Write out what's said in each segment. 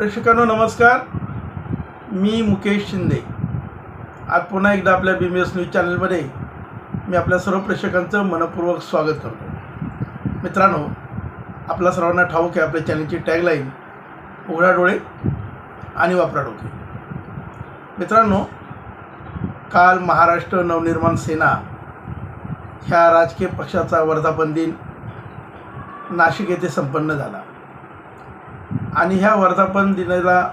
प्रेक्षकांनो नमस्कार. मी मुकेश शिंदे. आज पुन्हा एकदा आपल्या बी एस न्यूज चॅनलमध्ये मी आपल्या सर्व प्रेक्षकांचं मनपूर्वक स्वागत करतो. मित्रांनो आपल्या सर्वांना ठाऊक आहे आपल्या चॅनलची टॅगलाईन उघडा डोळे आणि वापरा डोके. मित्रांनो काल महाराष्ट्र नवनिर्माण सेना ह्या राजकीय पक्षाचा वर्धापन दिन नाशिक येथे संपन्न झाला. आणि ह्या वर्धापन दिनाला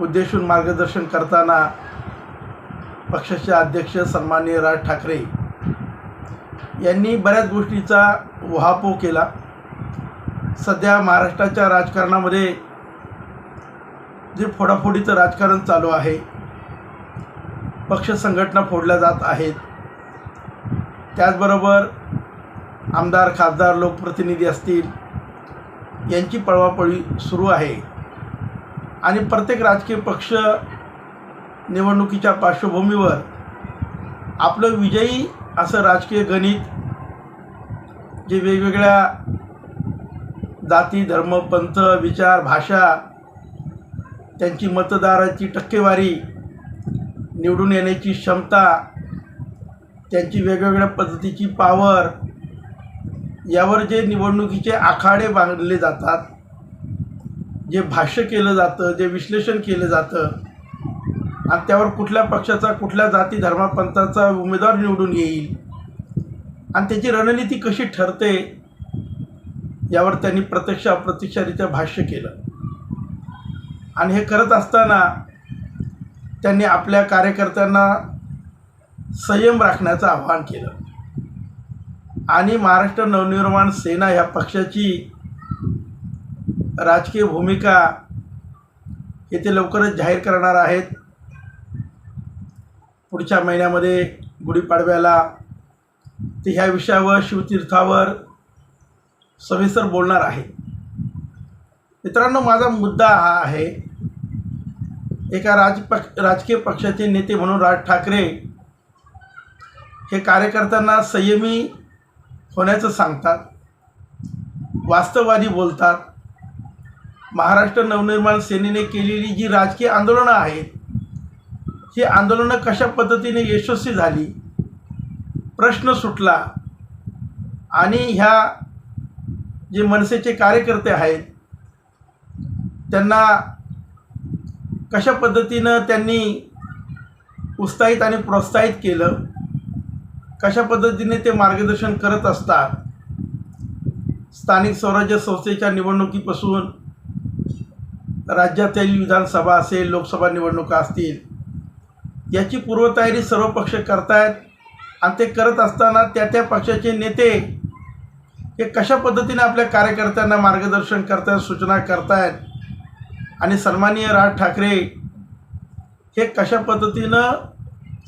उद्देशून मार्गदर्शन करताना पक्षाचे अध्यक्ष सन्माननीय राज ठाकरे यांनी बऱ्याच गोष्टीचा उहापोह केला. सध्या महाराष्ट्राच्या राजकारणामध्ये जे फोडाफोडीचं राजकारण चालू आहे पक्ष संघटना फोडल्या जात आहेत. त्याचबरोबर आमदार खासदार लोकप्रतिनिधी असतील यांची पळवापळी सुरू आहे. आणि प्रत्येक राजकीय पक्ष निवडणुकीच्या पार्श्वभूमीवर आपलं विजयी असं राजकीय गणित जे वेगवेगळ्या जाती धर्म पंथ विचार भाषा त्यांची मतदाराची टक्केवारी निवडून येण्याची क्षमता त्यांची वेगवेगळ्या पद्धतीची पावर यावर जे निवडणुकीचे आखाडे बांधले जातात जे भाष्य केलं जातं जे विश्लेषण केलं जातं आणि त्यावर कुठल्या पक्षाचा कुठल्या जाती धर्मापंथाचा उमेदवार निवडून येईल आणि त्याची रणनीती कशी ठरते यावर त्यांनी प्रत्यक्ष अप्रत्यक्षरित्या भाष्य केलं. आणि हे करत असताना त्यांनी आपल्या कार्यकर्त्यांना संयम राखण्याचं आवाहन केलं. आणि महाराष्ट्र नवनिर्माण सेना ह्या पक्षाची राजकीय भूमिका हे ते लवकरच जाहीर करणार आहेत. पुढच्या महिन्यामध्ये गुढीपाडव्याला ते ह्या विषयावर शिवतीर्थावर सविस्तर बोलणार आहे. मित्रांनो माझा मुद्दा हा आहे एका राजपक्ष राजकीय पक्षाचे नेते म्हणून राज ठाकरे हे कार्यकर्त्यांना संयमी होण्याचं सांगतात. वास्तववादी बोलतात. महाराष्ट्र नवनिर्माण सेनेने केलेली जी राजकीय आंदोलनं आहेत ही आंदोलनं कशा पद्धतीने यशस्वी झाली? प्रश्न सुटला. आणि ह्या जे मनसेचे कार्यकर्ते आहेत त्यांना कशा पद्धतीनं त्यांनी उत्साहित आणि प्रोत्साहित केलं? कशा पद्धतीने ते मार्गदर्शन करत असतात? स्थानिक स्वराज्य संस्थेच्या निवडणुकीपासून राज्यातील विधानसभा असेल लोकसभा निवडणुका असतील याची पूर्वतयारी सर्व पक्ष करतायत आणि ते करत असताना त्या त्या पक्षाचे नेते हे कशा पद्धतीने आपल्या कार्यकर्त्यांना मार्गदर्शन करतायत सूचना करतायत? आणि सन्माननीय राज ठाकरे हे कशा पद्धतीनं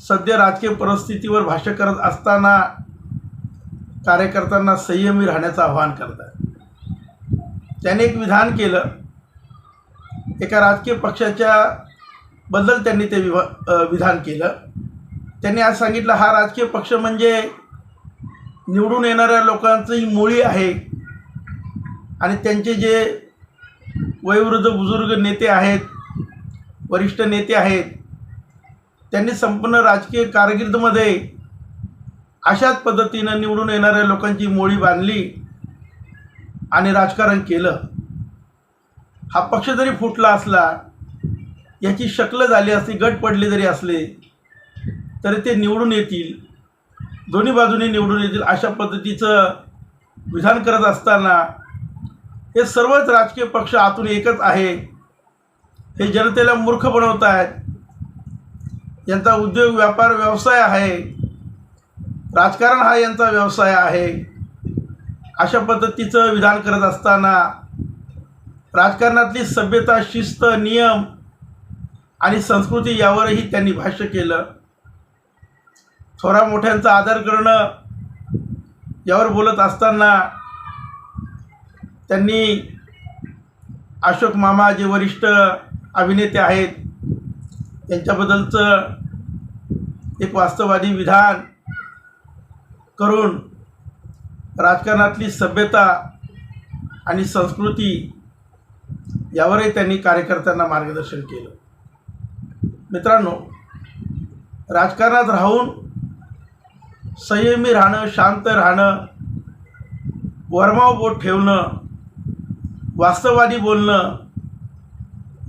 सध्या राजकीय परिस्थितीवर भाष्य करत असताना कार्यकर्त्यांना संयमी राहण्याचं आवाहन करत आहे त्याने एक विधान केलं. एका राजकीय पक्षाच्या बद्दल त्यांनी ते विवा विधान केलं. त्यांनी आज सांगितलं हा राजकीय पक्ष म्हणजे निवडून येणाऱ्या लोकांचंही मुळी आहे. आणि त्यांचे जे वयोवृद्ध बुजुर्ग नेते आहेत वरिष्ठ नेते आहेत त्यांनी संपूर्ण राजकीय कारकिर्दमध्ये अशाच पद्धतीनं निवडून येणाऱ्या लोकांची मोळी बांधली आणि राजकारण केलं. हा पक्ष जरी फुटला असला याची शक्ल झाली असली गट पडले जरी असले तरी ते निवडून येतील. दोन्ही बाजूने निवडून येतील अशा पद्धतीचं विधान करत असताना हे सर्वच राजकीय पक्ष आतून एकच आहे. हे जनतेला मूर्ख बनवत आहेत यांचा उद्योग व्यापार व्यवसाय आहे. राजकारण हा यांचा व्यवसाय आहे. अशा पद्धतीचं विधान करत असताना राजकारणातली सभ्यता शिस्त नियम आणि संस्कृती यावरही त्यांनी भाष्य केलं. थोरा मोठ्यांचा आदर करणं यावर बोलत असताना त्यांनी अशोक मामा जे वरिष्ठ अभिनेते आहेत त्यांच्याबद्दलचं एक वास्तववादी विधान करून राजकारणातली सभ्यता आणि संस्कृती यावरही त्यांनी कार्यकर्त्यांना मार्गदर्शन केलं. मित्रांनो राजकारणात राहून संयमी राहणं शांत राहणं वर्माव बोट ठेवणं वास्तववादी बोलणं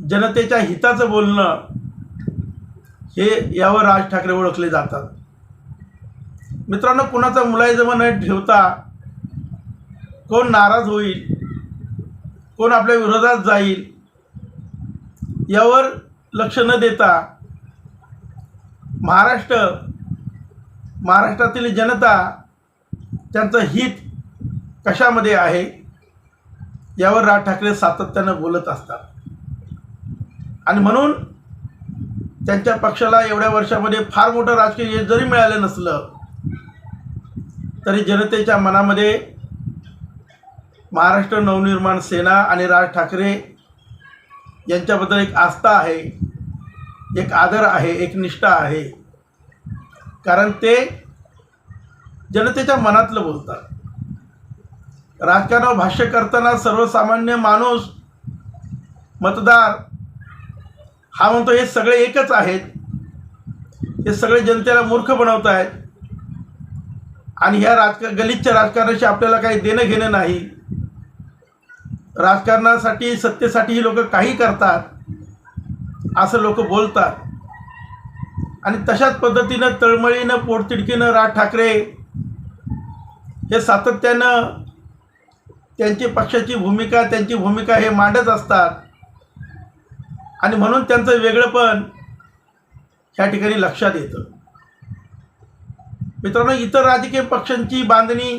जनतेच्या हिताचं बोलणं हे यावर राज ठाकरे ओळखले जातात. मित्रांनो कुणाचा मुलायजमा न ठेवता कोण नाराज होईल कोण आपल्या विरोधात जाईल यावर लक्ष न देता महाराष्ट्र महाराष्ट्रातील जनता त्यांचं हित कशामध्ये आहे यावर राज ठाकरे सातत्यानं बोलत असतात. आणि म्हणून त्यांच्या पक्षाला एवढ्या वर्षामध्ये फार मोठं राजकीय यश जरी मिळालं नसलं तरी जनतेच्या मनामध्ये महाराष्ट्र नवनिर्माण सेना आणि राज ठाकरे यांच्याबद्दल एक आस्था आहे एक आदर आहे एक निष्ठा आहे. कारण ते जनतेच्या मनातलं बोलतात. राजकारणावर भाष्य करताना सर्वसामान्य माणूस मतदार हा म्हणतो हे सगळे एकच आहेत. हे सगळे जनतेला मूर्ख बनवत आहेत. आणि ह्या राजका गलिच्छ राजकारणाशी आपल्याला काही देणं घेणं नाही. राजकारणासाठी सत्तेसाठी ही लोक काही करतात असं लोक बोलतात. आणि तशाच पद्धतीनं तळमळीनं पोटतिडकीनं राज ठाकरे हे सातत्यानं त्यांची पक्षाची भूमिका त्यांची भूमिका हे मांडत असतात. आणि म्हणून त्यांचं वेगळंपण ह्या ठिकाणी लक्षात येतं. मित्रांनो इतर राजकीय पक्षांची बांधणी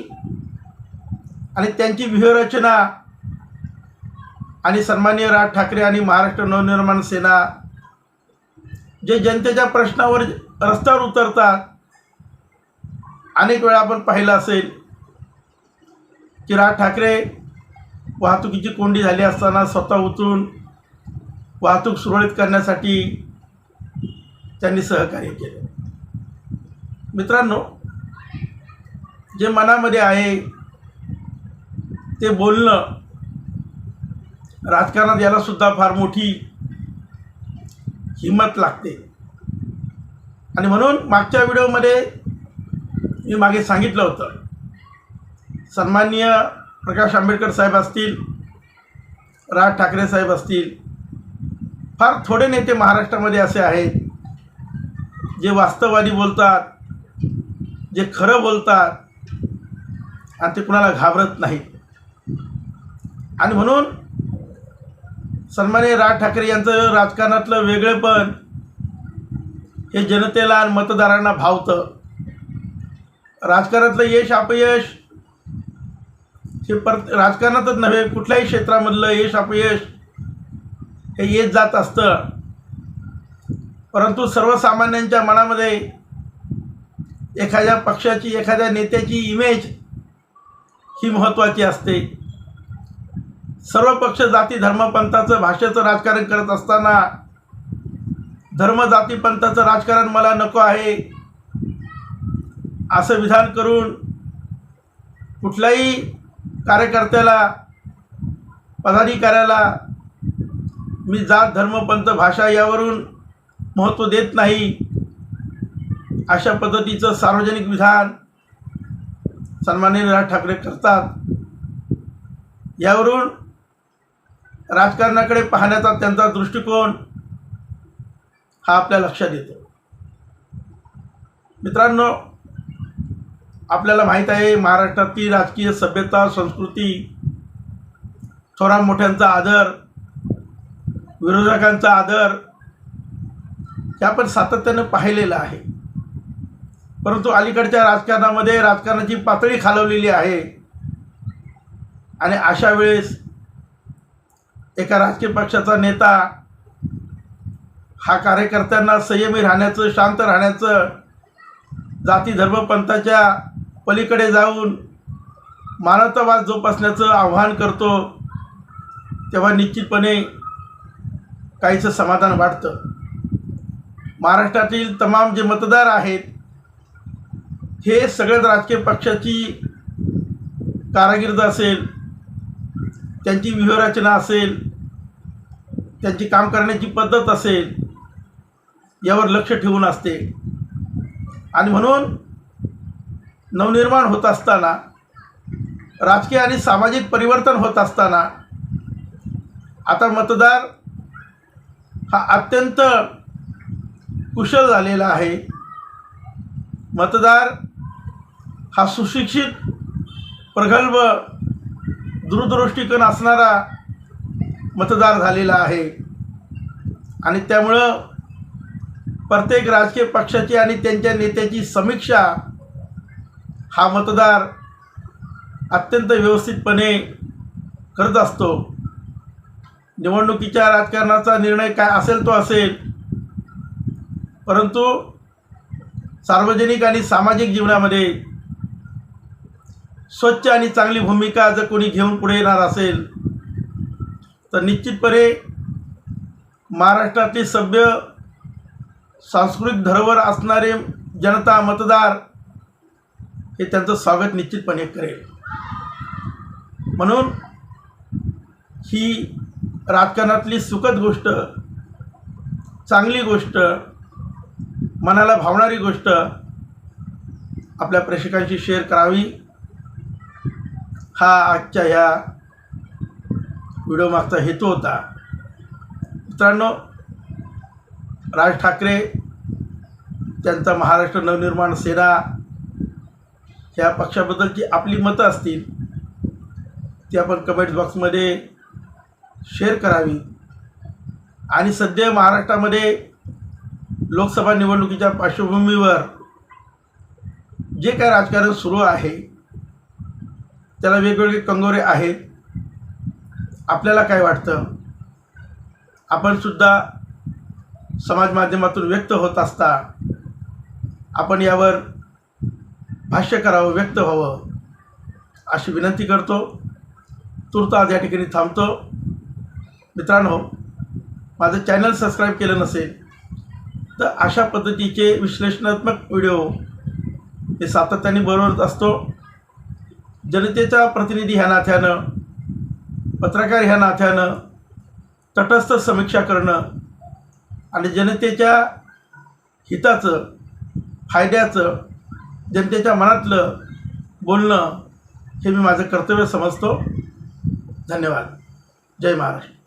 आणि त्यांची व्यूहरचना आणि सन्माननीय राज ठाकरे आणि महाराष्ट्र नवनिर्माण सेना जे जनतेच्या प्रश्नावर रस्त्यावर उतरतात अनेक वेळा आपण पाहिलं असेल की राज ठाकरे वाहतुकीची कोंडी झाली असताना स्वतः उतरून वाहतूक सुरळीत करण्यासाठी त्यांनी सहकार्य केलं. मित्रांनो जे मनामध्ये आहे ते बोलणं राजकारणात यालासुद्धा फार मोठी हिंमत लागते. आणि म्हणून मागच्या व्हिडिओमध्ये मी मागे सांगितलं होतं सन्माननीय प्रकाश आंबेडकर साहेब असतील राज ठाकरे साहेब असतील फार थोडे नेते महाराष्ट्रामध्ये असे आहेत जे वास्तववादी बोलतात जे खरं बोलतात आणि ते कुणाला घाबरत नाहीत. आणि म्हणून सन्माननीय राज ठाकरे यांचं राजकारणातलं वेगळेपण हे जनतेला आणि मतदारांना भावतं. राजकारणातलं यश अपयश हे पर राजकारणातच नव्हे कुठल्याही क्षेत्रामधलं यश अपयश हे येत जात असतं. परंतु सर्वसामान्यांच्या मनामध्ये एखाद्या पक्षाची एखाद्या नेत्याची इमेज ही महत्त्वाची असते. सर्व पक्ष जाती धर्मपंथाचं भाषेचं राजकारण करत असताना धर्म जाती पंथाचं राजकारण मला नको आहे. असं विधान करून कुठल्याही कार्यकर्त्याला पदाधिकाऱ्याला मी जात धर्म पंथ भाषा यावरून महत्त्व देत नाही. अशा पद्धतीचं सार्वजनिक विधान सन्माननीय राज ठाकरे करतात. यावरून राजकारणाकडे पाहण्याचा त्यांचा दृष्टिकोन हा आपल्या लक्षात येतो. मित्रांनो आपल्याला माहीत आहे महाराष्ट्रातली राजकीय सभ्यता संस्कृती थोरा मोठ्यांचा आदर विरोधकांचा आदर हे आपण सातत्यानं पाहिलेलं आहे. परंतु अलीकडच्या राजकारणामध्ये राजकारणाची पातळी खालवलेली आहे. आणि अशा वेळेस एका राजकीय पक्षाचा नेता हा कार्यकर्त्यांना संयमी राहण्याचं शांत राहण्याचं जाती धर्मपंथाच्या पलीकडे जाऊन मानवतावाद जोपासण्याचं आव्हान करतो तेव्हा निश्चितपणे काहीचं समाधान वाटतं. महाराष्ट्रातील तमाम जे मतदार आहेत हे सगळ्यात राजकीय पक्षाची कारागिर्द असेल त्यांची व्यूहरचना असेल त्यांची काम करण्याची पद्धत असेल यावर लक्ष ठेवून असते. आणि म्हणून नवनिर्माण होत असताना राजकीय आणि सामाजिक परिवर्तन होत असताना आता मतदार हा अत्यंत कुशल झालेला आहे. मतदार हा सुशिक्षित प्रगल्भ दूरदृष्टिकोन असणारा मतदार झालेला आहे. आणि त्यामुळं प्रत्येक राजकीय पक्षाची आणि त्यांच्या नेत्याची समीक्षा हा मतदार अत्यंत व्यवस्थितपणे करत असतो. निवडणुकीच्या राजकारणाचा निर्णय काय असेल तो असेल. परंतु सार्वजनिक आणि सामाजिक जीवनामध्ये स्वच्छ आणि चांगली भूमिका जर कोणी घेऊन पुढे येणार असेल तर निश्चितपणे महाराष्ट्रातली सभ्य सांस्कृतिक धरोहर असणारे जनता मतदार हे त्यांचं स्वागत निश्चितपणे करेल. म्हणून ही राजकारणातली सुखद गोष्ट चांगली गोष्ट मनाला भावणारी गोष्ट आपल्या प्रेक्षकांशी शेअर करावी. हा आजच्या ह्या व्हिडिओमागचा हेतू होता. मित्रांनो राज ठाकरे त्यांचा महाराष्ट्र नवनिर्माण सेना ह्या पक्षाबद्दलची आपली मतं असतील ती आपण कमेंट बॉक्समध्ये शेअर करावी. आणि सध्या महाराष्ट्रामध्ये लोकसभा निवडणुकीच्या पार्श्वभूमीवर जे काय राजकारण सुरू आहे त्याला वेगवेगळे कंगोरे आहेत. आपल्याला काय वाटतं? आपणसुद्धा समाज माध्यमातून व्यक्त होत असता आपण यावर भाष्य करावं व्यक्त व्हावं अशी विनंती करतो. तूर्त आज या ठिकाणी थांबतो. मित्रांनो माझं चॅनल सबस्क्राईब केलं नसेल तर अशा पद्धतीचे विश्लेषणात्मक व्हिडिओ हे सातत्याने बरोबरच असतो. जनतेचा प्रतिनिधी ह्या नात्यानं पत्रकार ह्या नात्यानं तटस्थ समीक्षा करणं आणि जनतेच्या हिताचं फायद्याचं जनतेच्या मनातलं बोलणं हे मी माझं कर्तव्य समजतो. धन्यवाद. जय महाराष्ट्र.